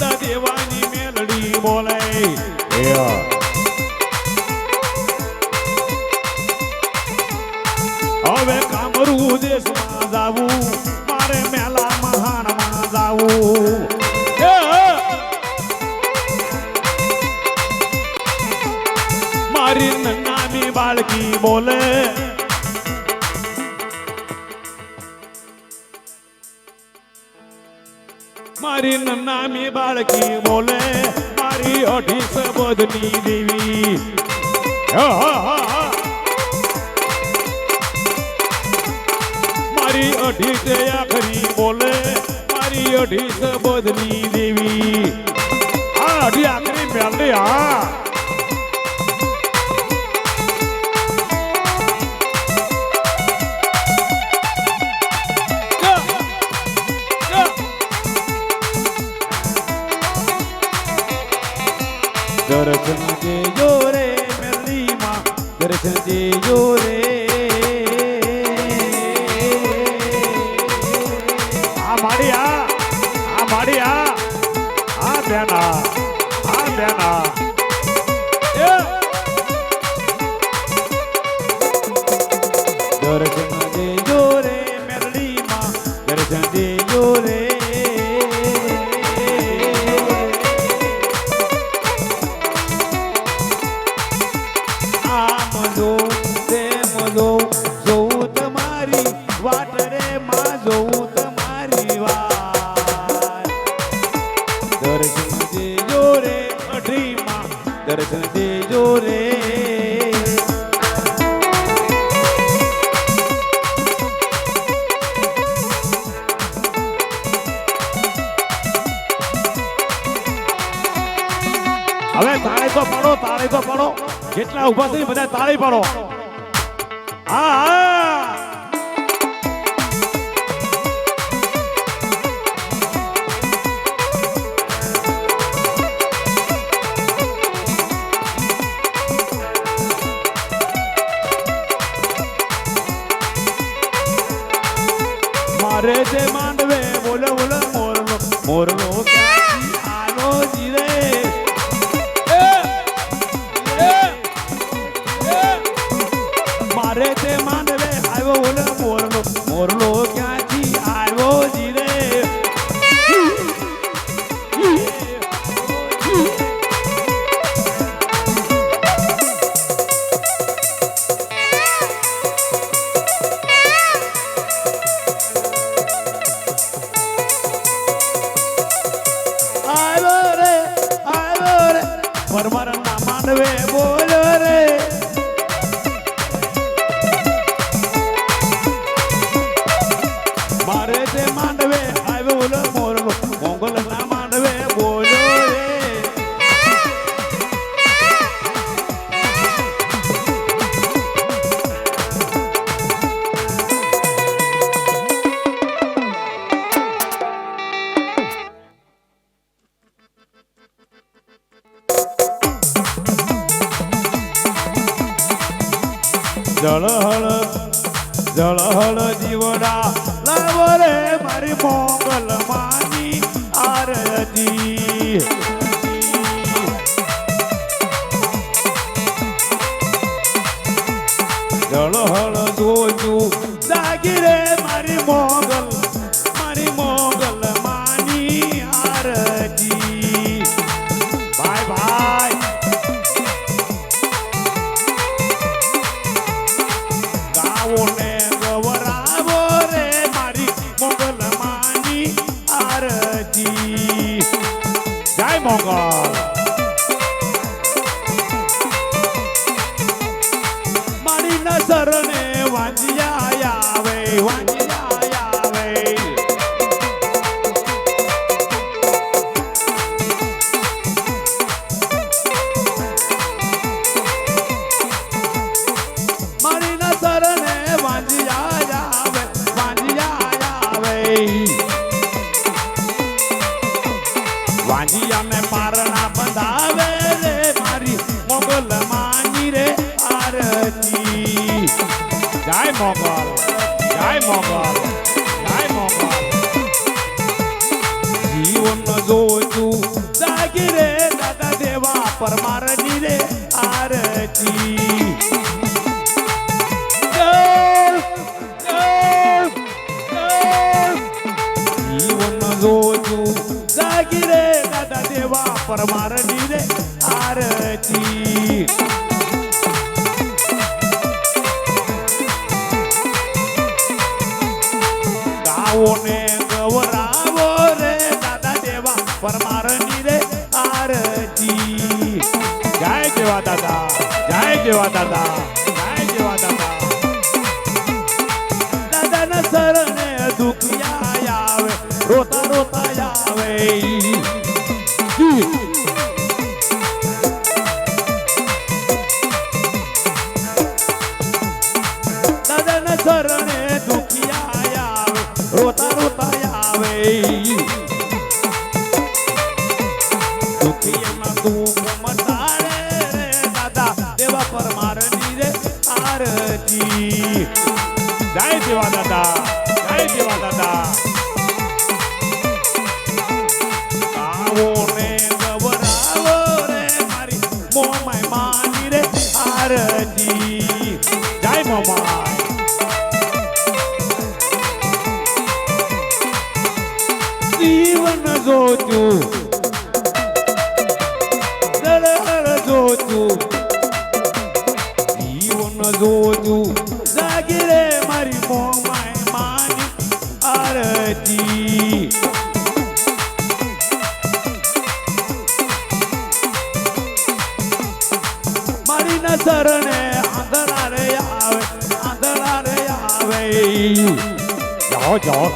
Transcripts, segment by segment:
દાદા દેવાની મેલડી બોલે હવે કામરૂ દેશમાં જાવું મારે મેલા મહાણમાં જાવું એ! મારી નાની બાળકી બોલે મારી નાની બાળકી બોલે મારી અઢી સબદની દેવી. હા, હા, હા, હા. મારી અઢી તે આખરી બોલે મારી અઢી સબદની દેવી. આ અઢી આખરી મેલડી હા. દર્શન હવે તાળી તો પાડો, તાળી તો પાડો. જેટલા ઊભા થઈ બધા તાળી પાડો. હા હા. Gì 得 જળહળ જળહળ જીવડા લાવો રે મારી મોગલ માની આરતી. જળહળ જોયું જાગી જીવન જોયું જાગી રે દાદા દેવા પરમાર રે આરતી જીવન જોયું જાગી રે દાદા દેવા, પરમાર જેવા દાદા. જય જેવા દાદા દાદાના આવે રોતા રોતા આવે. પરમારની રે આરતી જય દેવા દાદા જય દેવા દાદા આવો ને ગવરાવો રે મારી મોમાય માની રે આરતી જય મોમાય જીવન જોતું મારી નસરને આંધળા રે આવે, આંધળા રે આવે. જાઓ જાઓ.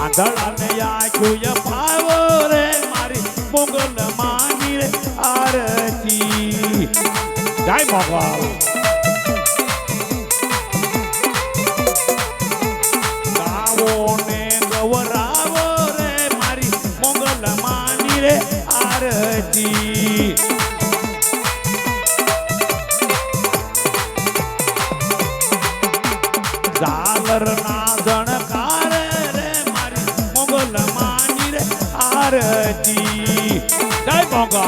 આંધળા ને આખ્યું ફાવો રે, મારી મોગલ માની રે આરતી. જય મોગલ આરતી જય મોગલ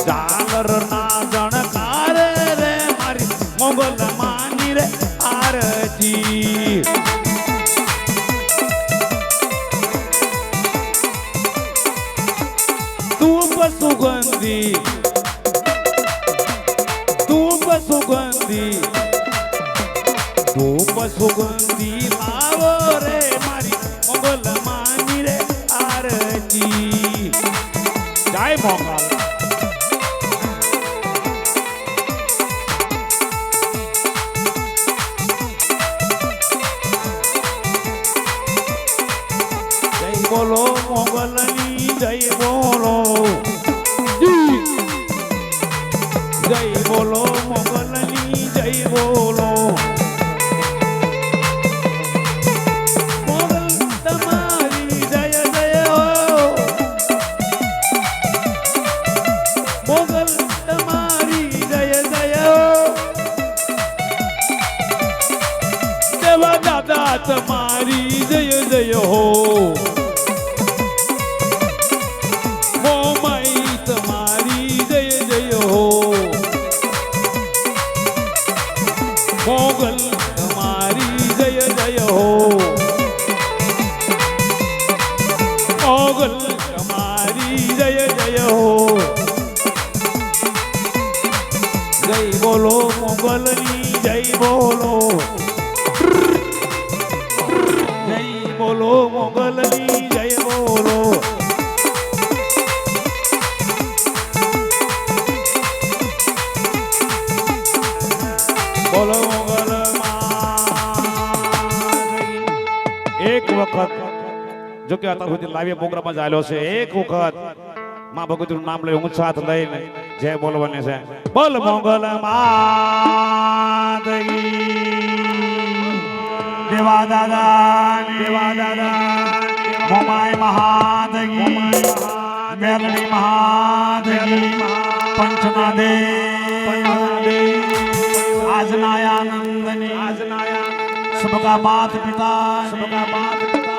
ઝાલર ના જણકાર રે મારી મોગલ માની રે આરતી ધૂપ સુગંધી ધૂપ સુગંધી ધૂપ સુગંધી લાવો રે મારી મોગલ માની રે આરતી. જય મોગલ મોગલ તમારી જય જય હો મોગલ તમારી જય જય હો જય બોલો મોગલની જય બોલો જય બોલો મોગલની જો કે અત્યાર સુધી લાઈવ પ્રોગ્રામ જ આવેલો છે એક વખત માં ભગવતીનું નામ લઈ હું સાથ લઈને જય બોલવાની છે બોલ મોગલ માતકી દેવા દાદા દેવા દાદા મોમાય મહાદગી મેલડી મહાદગી પંચના દેવ આજના આનંદની सबका मात पिता सबका मात पिता